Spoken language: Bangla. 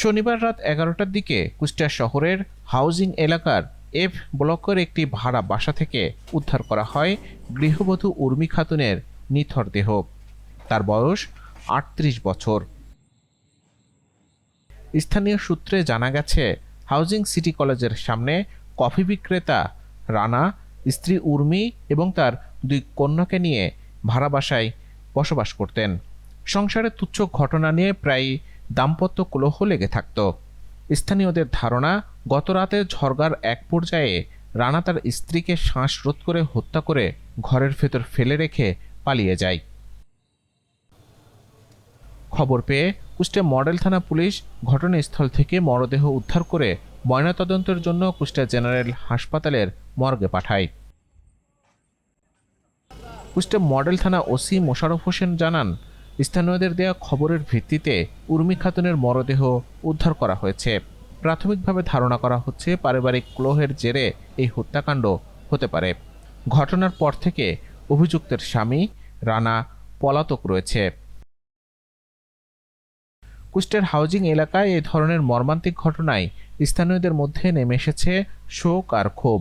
শনিবার রাত এগারোটার দিকে কুষ্টিয়া শহরের হাউজিং এলাকার এফ ব্লকের একটি ভাড়া বাসা থেকে উদ্ধার করা হয় গৃহবধূ উর্মি খাতুনের নিথর দেহ। তার বয়স আটত্রিশ বছর। স্থানীয় সূত্রে জানা গেছে, হাউজিং সিটি কলেজের সামনে কফি বিক্রেতা রানা, স্ত্রী উর্মি এবং তার দুই কন্যাকে নিয়ে ভাড়া বাসায় বসবাস করতেন। সংসারে তুচ্ছ ঘটনা নিয়ে প্রায় দাম্পত্য কলহ লেগে থাকত। স্থানীয়দের ধারণা গত রাতে ঝড়গার এক পর্যায়ে রানা তার স্ত্রীকে শ্বাসরোধ করে হত্যা করে ঘরের ভেতর ফেলে রেখে পালিয়ে যায়। খবর পেয়ে কুষ্টিয়া মডেল থানা পুলিশ ঘটনাস্থল থেকে মরদেহ উদ্ধার করে ময়নাতদন্তের জন্য কুষ্টিয়া জেনারেল হাসপাতালের মর্গে পাঠায়। কুষ্টিয়া মডেল থানা ওসি মোশারফ হোসেন জানান স্থানীয়দের দেয়া খবরের ভিত্তিতে উর্মি খাতুনের মরদেহ উদ্ধার করা হয়েছে। প্রাথমিকভাবে ধারণা করা হচ্ছে পারিবারিক ক্লোহের জেরে এই হত্যাকাণ্ড হতে পারে। ঘটনার পর থেকে অভিযুক্তের স্বামী রানা পলাতক রয়েছে। কুষ্টের হাউজিং এলাকায় এ ধরনের মর্মান্তিক ঘটনায় স্থানীয়দের মধ্যে নেমে এসেছে শোক আর ক্ষোভ।